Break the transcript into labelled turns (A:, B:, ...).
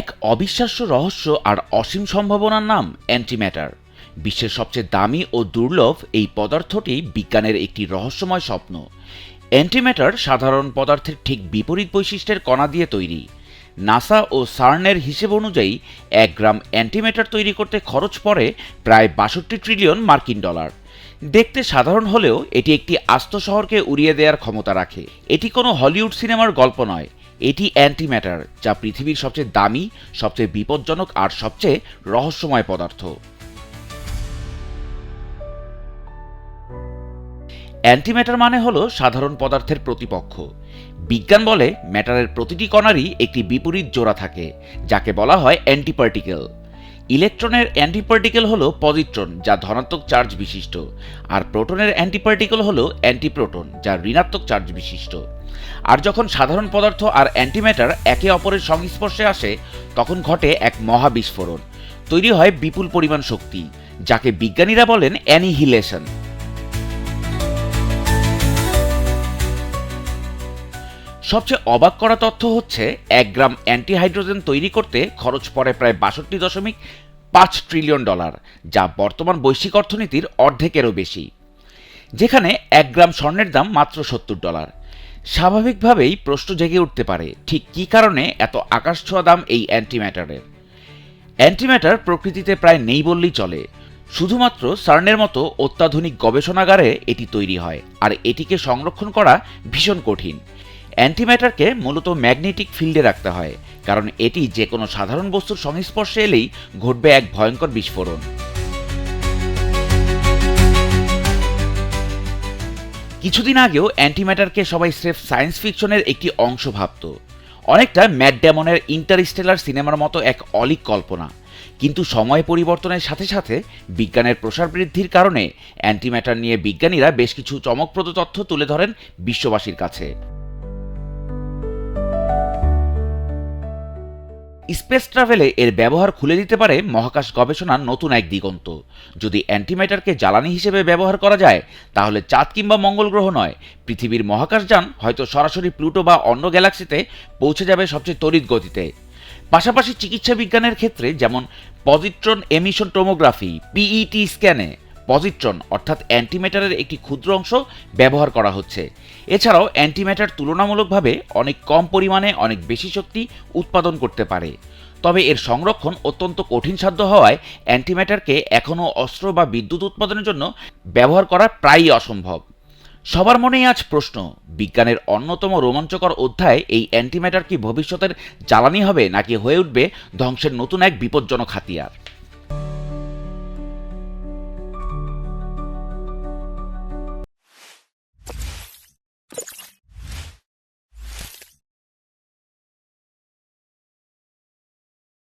A: এক অবিশ্বাস্য রহস্য আর অসীম সম্ভাবনার নাম অ্যান্টিম্যাটার। বিশ্বের সবচেয়ে দামি ও দুর্লভ এই পদার্থটি বিজ্ঞানের একটি রহস্যময় স্বপ্ন। অ্যান্টিম্যাটার সাধারণ পদার্থের ঠিক বিপরীত বৈশিষ্ট্যের কণা দিয়ে তৈরি। নাসা ও সার্নের হিসেব অনুযায়ী, এক গ্রাম অ্যান্টিম্যাটার তৈরি করতে খরচ পড়ে প্রায় বাষট্টি ট্রিলিয়ন মার্কিন ডলার। দেখতে সাধারণ হলেও এটি একটি আস্ত শহরকে উড়িয়ে দেওয়ার ক্ষমতা রাখে। এটি কোনো হলিউড সিনেমার গল্প নয়। এটি অ্যান্টি ম্যাটার যা পৃথিবীর সবচেয়ে দামি, সবচেয়ে বিপজ্জনক আর সবচেয়ে রহস্যময় পদার্থ। অ্যান্টিম্যাটার মানে হলো সাধারণ পদার্থের প্রতিপক্ষ। বিজ্ঞান বলে ম্যাটারের প্রতিটি কণারই একটি বিপরীত জোড়া থাকে, যাকে বলা হয় অ্যান্টিপার্টিকেল ইলেকট্রনের অ্যান্টিপার্টিকেল হলো পজিট্রন, যা ধনাত্মক চার্জ বিশিষ্ট, আর প্রোটনের অ্যান্টিপার্টিকেল হলো অ্যান্টিপ্রোটন, যা ঋণাত্মক চার্জ বিশিষ্ট। আর যখন সাধারণ পদার্থ আর অ্যান্টিম্যাটার একে অপরের সংস্পর্শে আসে, তখন ঘটে এক মহাবিস্ফোরণ। তৈরি হয় বিপুল পরিমাণ শক্তি, যাকে বিজ্ঞানীরা বলেন অ্যানিহিলেশন। সবচেয়ে অবাক করা তথ্য হচ্ছে, এক গ্রাম অ্যান্টিহাইড্রোজেন তৈরি করতে খরচ পড়ে প্রায় বাষট্টি দশমিক পাঁচ ট্রিলিয়ন ডলার, যা বর্তমান বৈশ্বিক অর্থনীতির অর্ধেকেরও বেশি। যেখানে এক গ্রাম স্বর্ণের দাম মাত্র সত্তর ডলার। স্বাভাবিকভাবেই প্রশ্ন জেগে উঠতে পারে, ঠিক কী কারণে এত আকাশ ছোঁয়া দাম এই অ্যান্টিম্যাটারের? অ্যান্টিম্যাটার প্রকৃতিতে প্রায় নেই বললেই চলে। শুধুমাত্র সার্নের মতো অত্যাধুনিক গবেষণাগারে এটি তৈরি হয়, আর এটিকে সংরক্ষণ করা ভীষণ কঠিন। অ্যান্টিম্যাটারকে মূলত ম্যাগনেটিক ফিল্ডে রাখতে হয়, কারণ এটি যে কোনো সাধারণ বস্তুর সংস্পর্শে এলেই ঘটবে এক ভয়ঙ্কর বিস্ফোরণ। কিছুদিন আগেও অ্যান্টিম্যাটারকে সবাই স্রেফ সায়েন্স ফিকশনের একটি অংশ ভাবত। অনেকটা ম্যাট ড্যামনের ইন্টারস্টেলার সিনেমার মতো এক অলিক কল্পনা। কিন্তু সময় পরিবর্তনের সাথে সাথে বিজ্ঞানের প্রসার বৃদ্ধির কারণে অ্যান্টিম্যাটার নিয়ে বিজ্ঞানীরা বেশ কিছু চমকপ্রদ তথ্য তুলে ধরেন বিশ্ববাসীর কাছে। স্পেস ট্রাভেলে এর ব্যবহার খুলে দিতে পারে মহাকাশ গবেষণার নতুন এক দিগন্ত। যদি অ্যান্টিম্যাটারকে জ্বালানি হিসেবে ব্যবহার করা যায়, তাহলে চাঁদ কিংবা মঙ্গল গ্রহ নয়। পৃথিবীর মহাকাশযান হয়তো সরাসরি প্লুটো বা অন্য গ্যালাক্সিতে পৌঁছে যাবে সবচেয়ে তড়িৎ গতিতে। পাশাপাশি চিকিৎসা বিজ্ঞানের ক্ষেত্রে যেমন পজিট্রন এমিশন টোমোগ্রাফি পিইটি স্ক্যানে পজিট্রন, অর্থাৎ অ্যান্টিম্যাটারের একটি ক্ষুদ্র অংশ ব্যবহার করা হচ্ছে। এছাড়াও অ্যান্টিম্যাটার তুলনামূলকভাবে অনেক কম পরিমাণে অনেক বেশি শক্তি উৎপাদন করতে পারে। তবে এর সংরক্ষণ অত্যন্ত কঠিন সাধ্য হওয়ায় অ্যান্টিম্যাটারকে এখনও অস্ত্র বা বিদ্যুৎ উৎপাদনের জন্য ব্যবহার করা প্রায়ই অসম্ভব। সবার মনেই আজ প্রশ্ন, বিজ্ঞানের অন্যতম রোমাঞ্চকর অধ্যায় এই অ্যান্টিম্যাটার কি ভবিষ্যতের জ্বালানি হবে নাকি হয়ে উঠবে ধ্বংসের নতুন এক বিপজ্জনক হাতিয়ার?